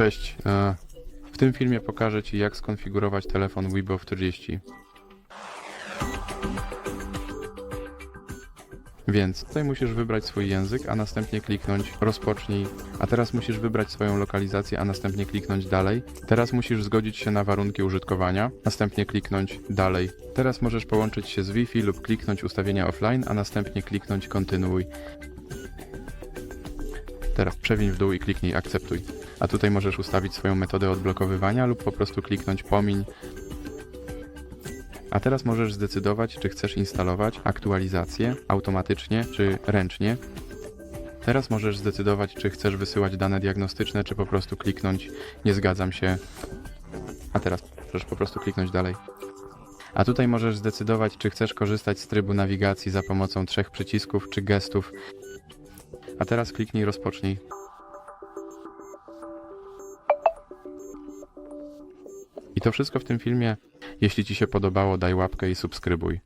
Cześć. e, W tym filmie pokażę Ci, jak skonfigurować telefon Weebow 40. Więc tutaj musisz wybrać swój język, a następnie kliknąć rozpocznij. A teraz musisz wybrać swoją lokalizację, a następnie kliknąć dalej. Teraz musisz zgodzić się na warunki użytkowania, następnie kliknąć dalej. Teraz możesz połączyć się z Wi-Fi lub kliknąć ustawienia offline, a następnie kliknąć kontynuuj. Teraz przewiń w dół i kliknij akceptuj. A tutaj możesz ustawić swoją metodę odblokowywania lub po prostu kliknąć pomiń. A teraz możesz zdecydować, czy chcesz instalować aktualizację automatycznie czy ręcznie. Teraz możesz zdecydować, czy chcesz wysyłać dane diagnostyczne, czy po prostu kliknąć nie zgadzam się. A teraz możesz po prostu kliknąć dalej. A tutaj możesz zdecydować, czy chcesz korzystać z trybu nawigacji za pomocą trzech przycisków czy gestów. A teraz kliknij rozpocznij. I to wszystko w tym filmie. Jeśli Ci się podobało, daj łapkę i subskrybuj.